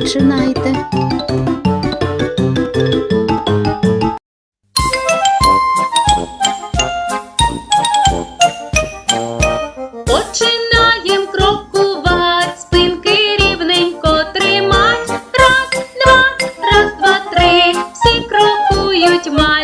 починайте. Починаєм крокувати, спинки рівненько тримать. Раз, два, раз, два, три. Всі крокують малюки.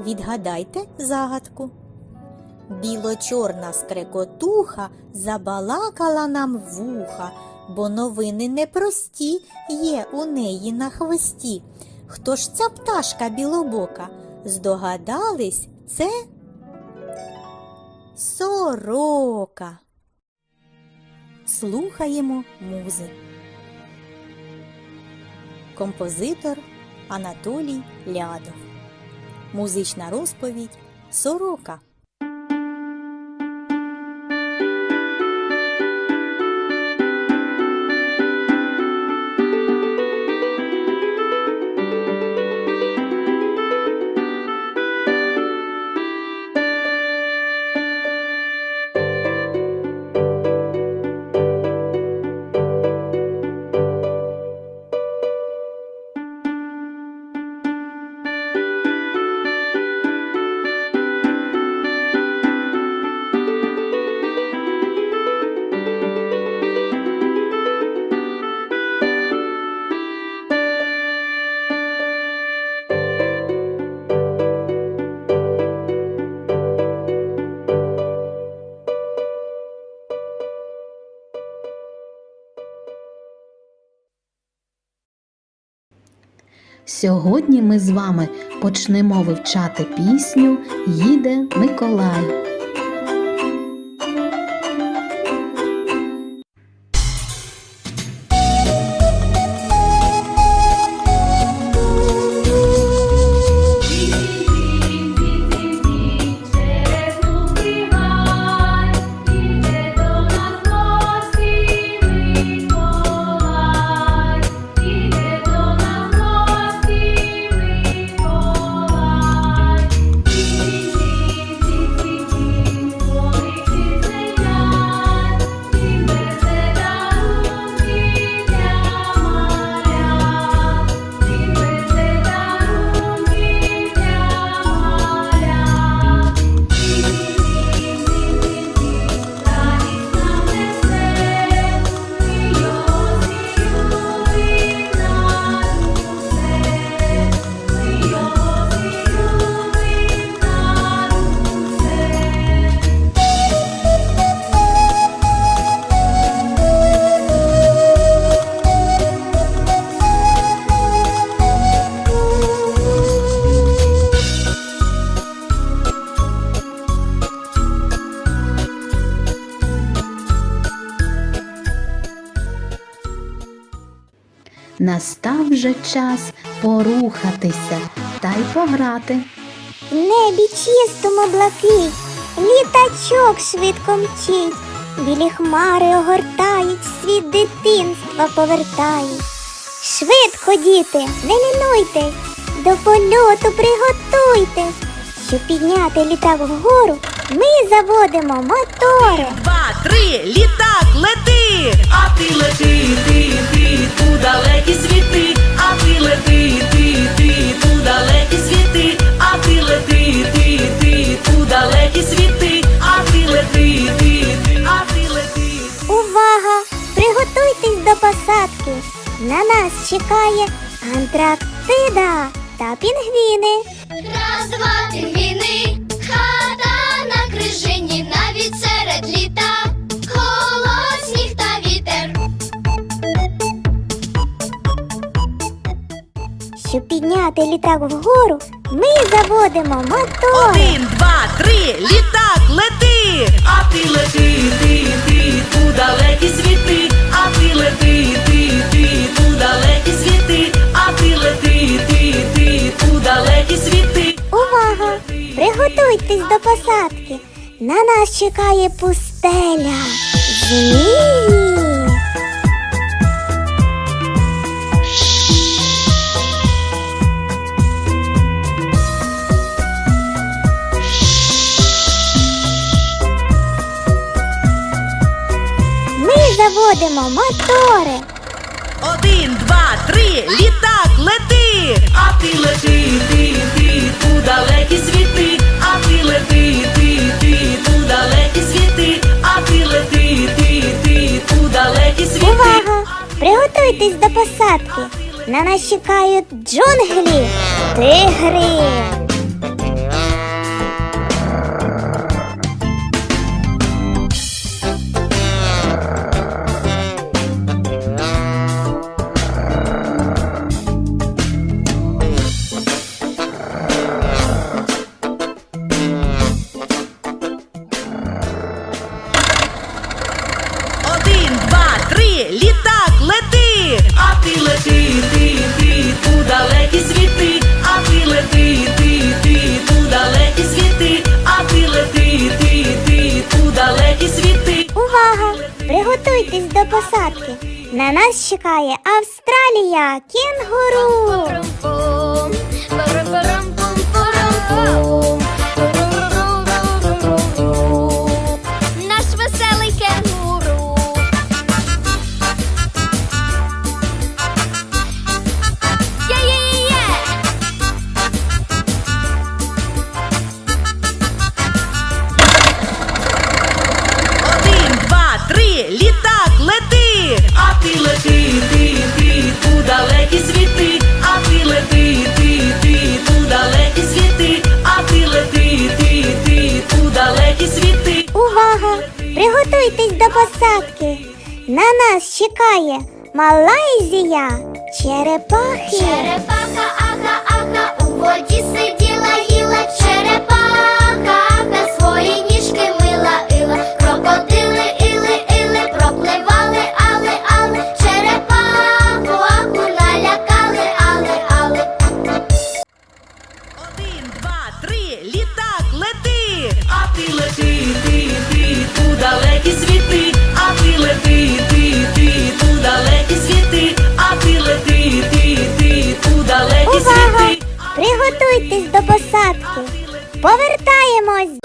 Відгадайте загадку. Біло-чорна скрекотуха забалакала нам вуха, бо новини непрості є у неї на хвості. Хто ж ця пташка білобока? Здогадались, це сорока. Слухаємо музи. Композитор Анатолій Лядов. Музична розповідь Сорока. Сьогодні ми з вами почнемо вивчати пісню Їде Миколай. Настав вже час порухатися та й пограти. В небі чистому блакить, літачок швидко мчить, білі хмари огортають, світ дитинства повертають. Швидко, діти, не лінуйте, до польоту приготуйте. Щоб підняти літак вгору, ми заводимо мотори. Два, три, літак летить! Лети, а ти лети, ти, ти, у далекі світи, а ти лети, ти, ти, у далекі світи, а ти лети, ти, ти, у далекі світи, а ти лети, ти, ти, а ти лети. Увага! Приготуйтесь до посадки. На нас чекає Антарктида та пінгвіни. Раз, два, пінгвіни, Щоб підняти літак вгору, ми заводимо мотор. Один, два, три, літак, лети, а ти лети, ти, ти, у далекі світи, а ти лети, ти, ти, у далекі світи, а ти лети, ти, ти, у далекі світи. Увага! Приготуйтесь до посадки. На нас чекає пустеля. Змії. Заводимо мотори. Один, два, три, літак, лети, а ти лети, ти, ти, у далекі світи, а ти лети, ти, ти, у далекі світи, а ти лети, ти, ти, у далекі світи. Увага! Приготуйтесь до посадки. На нас чекають джунглі, тигри. До посадки. На нас чекає Австралія, кінгуру. Ти лети, ти, ти, у далекі світи, а ти лети, ти, ти, у далекі світи, а ти лети, ти, ти, у далекі світи. Увага! Приготуйтесь до посадки. На нас чекає Малайзія, черепахи. Черепаха, аха, аха, у воді сиділа, світи. Приготуйтесь до посадки. Повертаємось.